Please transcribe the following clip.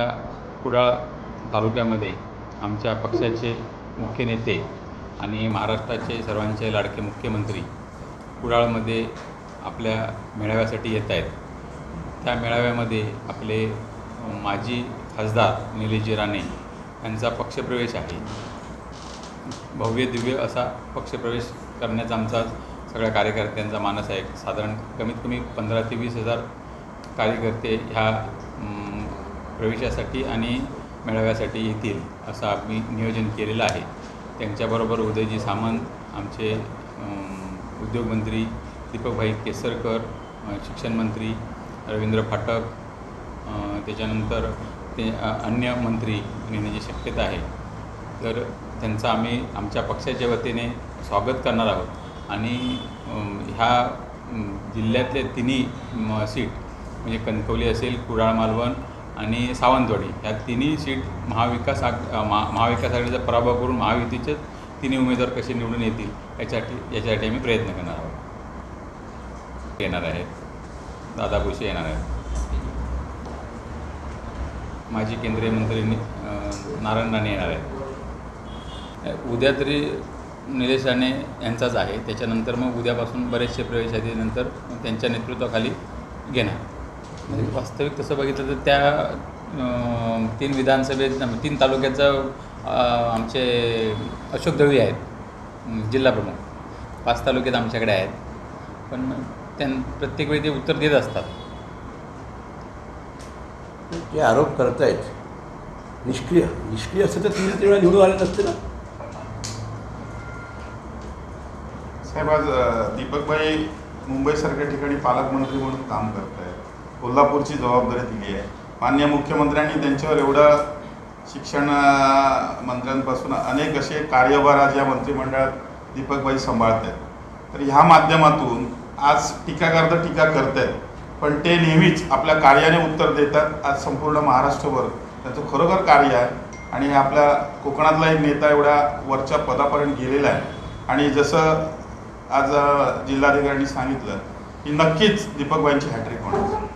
या कुडाळ तालुक्यामध्ये आमच्या पक्षाचे मुख्य नेते आणि महाराष्ट्राचे सर्वांचे लाडके मुख्यमंत्री कुडाळमध्ये आपल्या मेळाव्यासाठी येत आहेत. त्या मेळाव्यामध्ये आपले माजी खासदार निलेशजी राणे यांचा पक्षप्रवेश आहे. भव्य दिव्य असा पक्षप्रवेश करण्याचा आमचा सगळ्या कार्यकर्त्यांचा मानस आहे. साधारण कमीत कमी पंधरा ते वीस हजार कार्यकर्ते ह्या प्रवेशासाठी आणि मेळाव्यासाठी येतील असं आम्ही नियोजन केलेलं आहे. त्यांच्याबरोबर उदयजी सामंत आमचे उद्योगमंत्री दीपकभाई केसरकर शिक्षणमंत्री रवींद्र फाटक त्याच्यानंतर ते अन्य मंत्री नेण्याची शक्यता आहे. तर त्यांचं आम्ही आमच्या पक्षाच्या वतीने स्वागत करणार आहोत. आणि ह्या जिल्ह्यातले तिन्ही म, सीट म्हणजे कणकवली असेल कुडाळ मालवण आणि सावंतवाडी ह्या तिन्ही सीट महाविकास आघ महा महाविकास आघाडीचा पराभव करून महायुतीचे तिन्ही उमेदवार कसे निवडून येतील याच्यासाठी याच्यासाठी आम्ही प्रयत्न करणार आहोत. येणार आहेत. दादा भुसे येणार आहेत. माजी केंद्रीय मंत्री नि- नारायण राणे येणार आहेत. उद्या तरी निलेश राणे यांचाच आहे. त्याच्यानंतर मग उद्यापासून बरेचसे प्रवेश नंतर त्यांच्या नेतृत्वाखाली घेणार. म्हणजे वास्तविक तसं बघितलं तर त्या तीन विधानसभेत तीन तालुक्याचं आमचे अशोक दळवी आहेत जिल्हाप्रमुख पाच तालुक्यात आमच्याकडे आहेत. पण त्यां प्रत्येक वेळी ते उत्तर देत असतात. जे आरोप करतायत. निष्क्रिय निष्क्रिय असतं तर तीन तीन वेळा निवडून आले नसते ना? साहेब आज दीपकभाई मुंबईसारख्या ठिकाणी पालकमंत्री म्हणून काम करत आहेत कोल्हापूरची जबाबदारी दिली आहे. मान्य मुख्यमंत्र्यांनी त्यांच्यावर एवढं शिक्षण मंत्र्यांपासून अनेक असे कार्यभार आज या मंत्रिमंडळात दीपकबाई सांभाळत आहेत तर ह्या माध्यमातून आज टीकाकार तर टीका करत आहेत पण ते नेहमीच आपल्या कार्याने उत्तर देतात. आज संपूर्ण महाराष्ट्रभर त्यांचं खरोखर कार्य आहे आणि आपल्या कोकणातला एक नेता एवढ्या वरच्या पदापर्यंत गेलेला आहे. आणि जसं आज जिल्हाधिकाऱ्यांनी सांगितलं की नक्कीच दीपकबाईंची हॅट्रिक होणार.